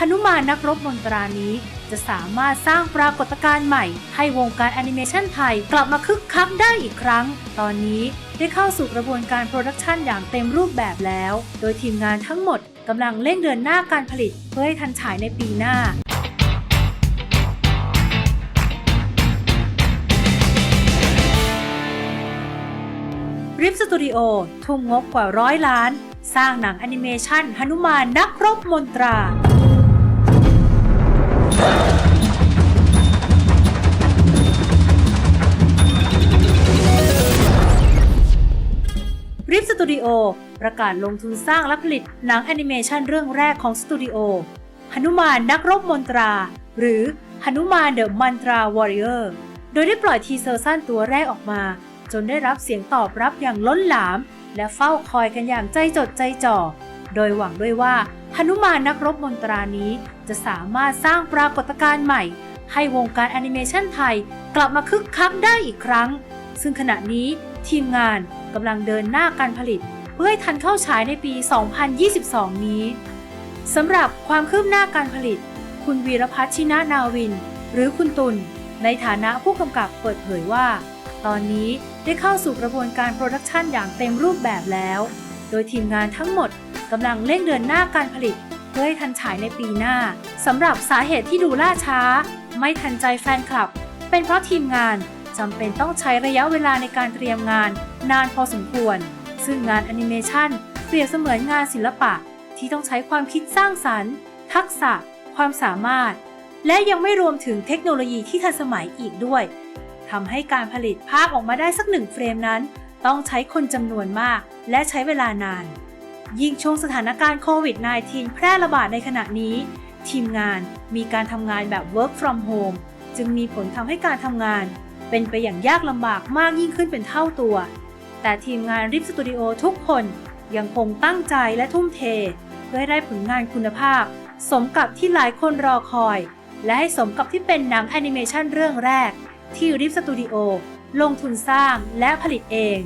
หนุมานนักรบมนตรานี้ จะสามารถสร้างปรากฏการณ์ใหม่ ให้วงการแอนิเมชันไทยกลับมาคึกคักได้อีกครั้ง ตอนนี้ได้เข้าสู่กระบวนการโปรดักชันอย่างเต็มรูปแบบแล้ว โดยทีมงานทั้งหมดกำลังเร่งเดินหน้าการผลิตเพื่อให้ทันฉายในปีหน้าริปสตูดิโอทุ่มงบกว่าร้อยล้าน สร้างหนังแอนิเมชันหนุมานนักรบมนตรา ริปสตูดิโอประกาศลงทุนสร้างและผลิตหนังแอนิเมชันเรื่องแรกของสตูดิโอหนุมานนักรบมนตรา หรือหนุมานเดอะมันตราวอริเออร์โดยได้ปล่อยทีเซอร์สั้นตัวแรกออกมา จนได้รับเสียงตอบรับอย่างล้นหลาม และเฝ้าคอยกันอย่างใจจดใจจ่อ โดยหวังด้วยว่าหนุมานนักรบมนตรานี้จะสามารถสร้างปรากฏการณ์ใหม่ ให้วงการแอนิเมชันไทยกลับมาคึกคักได้อีกครั้ง ซึ่งขณะนี้ ทีมงานกำลังเดินหน้าการผลิต เพื่อให้ทันเข้าฉายในปี 2022 นี้สำหรับความคืบหน้าการผลิต คุณวีรพัฒน์ชินานาวิน หรือคุณตุลในฐานะผู้กำกับเปิดเผยว่า ตอนนี้ได้เข้าสู่กระบวนการโปรดักชันอย่างเต็มรูปแบบแล้ว โดยทีมงานทั้งหมดกำลังเร่งเดินหน้าการผลิต เพื่อให้ทันฉายในปีหน้าสำหรับสาเหตุที่ดูล่าช้า ไม่ทันใจแฟนคลับ เป็นเพราะทีมงาน จำเป็นต้องใช้ระยะเวลาในการเตรียมงานนานพอสมควร ซึ่งงานแอนิเมชันเปรียบเสมือนงานศิลปะที่ต้องใช้ความคิดสร้างสรรค์ ทักษะ ความสามารถ และยังไม่รวมถึงเทคโนโลยีที่ทันสมัยอีกด้วยทำให้การผลิตภาพออกมาได้สักหนึ่งเฟรมนั้น ต้องใช้คนจำนวนมาก และใช้เวลานาน ยิ่งช่วงสถานการณ์โควิด -19 แพร่ระบาดในขณะนี้ ทีมงานมีการทำงานแบบ work from home จึงมีผลทำให้การทำงาน เป็นไปอย่างยากลำบากมากยิ่งขึ้นเป็นเท่าตัว แต่ทีมงานริปสตูดิโอทุกคนยังคงตั้งใจและทุ่มเท เพื่อให้ได้ผลงานคุณภาพ สมกับที่หลายคนรอคอย และให้สมกับที่เป็นหนังแอนิเมชันเรื่องแรก ที่ริปสตูดิโอลงทุนสร้างและผลิตเอง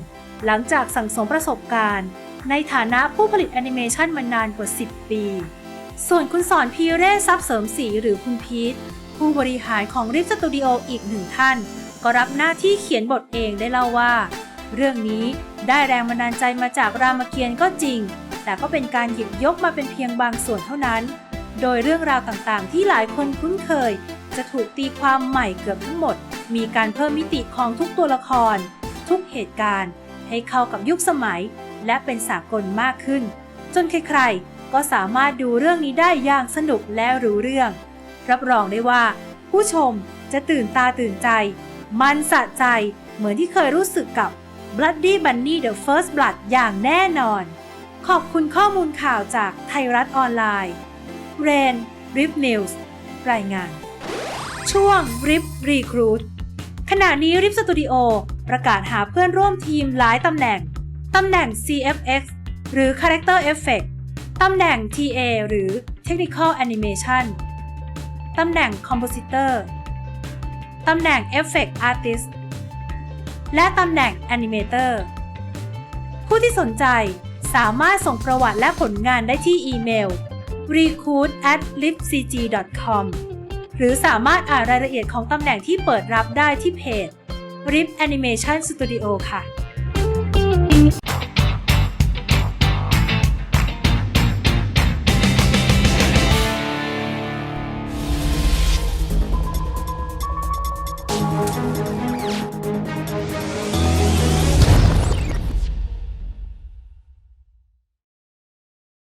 หลังจากสั่งสมประสบการณ์ ในฐานะผู้ผลิตแอนิเมชันมานานกว่า 10 ปี ส่วนคุณสอนพีเร่ซับเสริมสีหรือคุณพีทผู้บริหารของริปสตูดิโออีกหนึ่งท่าน ก็รับหน้าที่เขียนบทเองได้เล่าว่า เรื่องนี้ได้แรงบันดาลใจมาจากรามเกียรติ์ก็จริง แต่ก็เป็นการหยิบยกมาเป็นเพียงบางส่วนเท่านั้น โดยเรื่องราวต่างๆ ที่หลายคนคุ้นเคย จะถูกตีความใหม่เกือบทั้งหมด มีการเพิ่มมิติของทุกตัวละคร ทุกเหตุการณ์ ให้เข้ากับยุคสมัย และเป็นสากลมากขึ้น จนใครๆก็สามารถดูเรื่องนี้ได้อย่างสนุกและรู้เรื่อง รับรองได้ว่า ผู้ชมจะตื่นตาตื่นใจ มันสะใจเหมือนที่เคยรู้สึกกับ Bloody Bunny The First Blood อย่างแน่นอน ขอบคุณข้อมูลข่าวจากไทยรัฐออนไลน์เรนริปนิวส์รายงาน ช่วง RIP Recruit ขณะนี้ RIP Studio ประกาศหาเพื่อนร่วมทีมหลายตำแหน่ง ตำแหน่ง CFX หรือ Character Effect ตำแหน่ง TA หรือ Technical Animation ตำแหน่ง Compositor ตำแหน่ง Effect Artist และตำแหน่ง Animator ผู้ที่สนใจสามารถส่งประวัติและผลงานได้ที่อีเมล recruit at lipcg.com หรือสามารถอ่านรายละเอียดของตำแหน่งที่เปิดรับได้ที่เพจ RIP Animation Studio ค่ะ